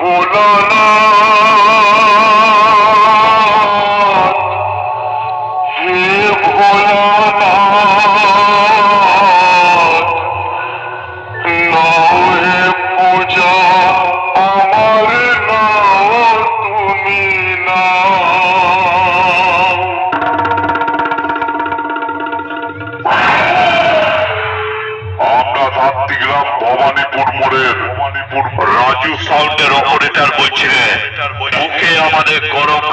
ভোলানাথ রাজু গরম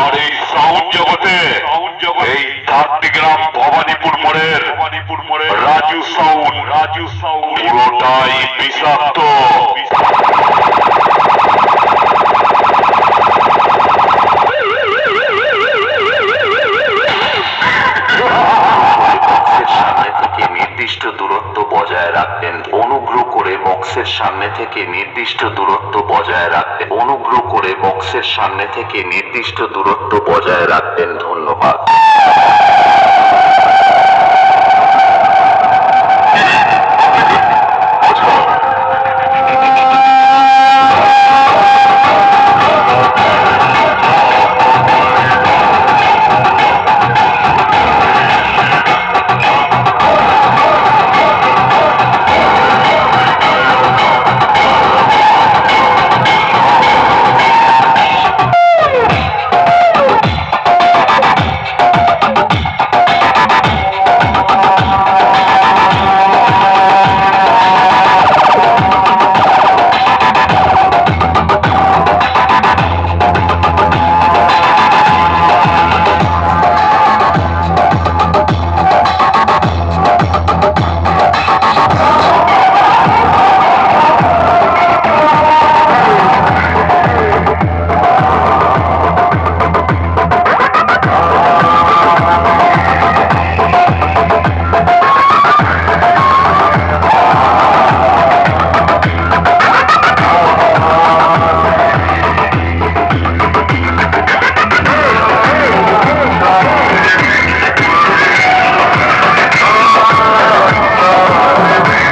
আর এই সাউন্ড জগতে, এই ধাত্রীগ্রাম ভবানীপুর মোড়ের ভবানীপুর মোড়ের রাজু সাউন্ড রাজু সাউন্ড পুরোটাই বিষাক্ত। নির্দিষ্ট দূরত্ব বজায় রাখবেন অনুগ্রহ করে বক্সের সামনে থেকে নির্দিষ্ট দূরত্ব বজায় রাখবেন অনুগ্রহ করে বক্সের সামনে থেকে নির্দিষ্ট দূরত্ব বজায় রাখবেন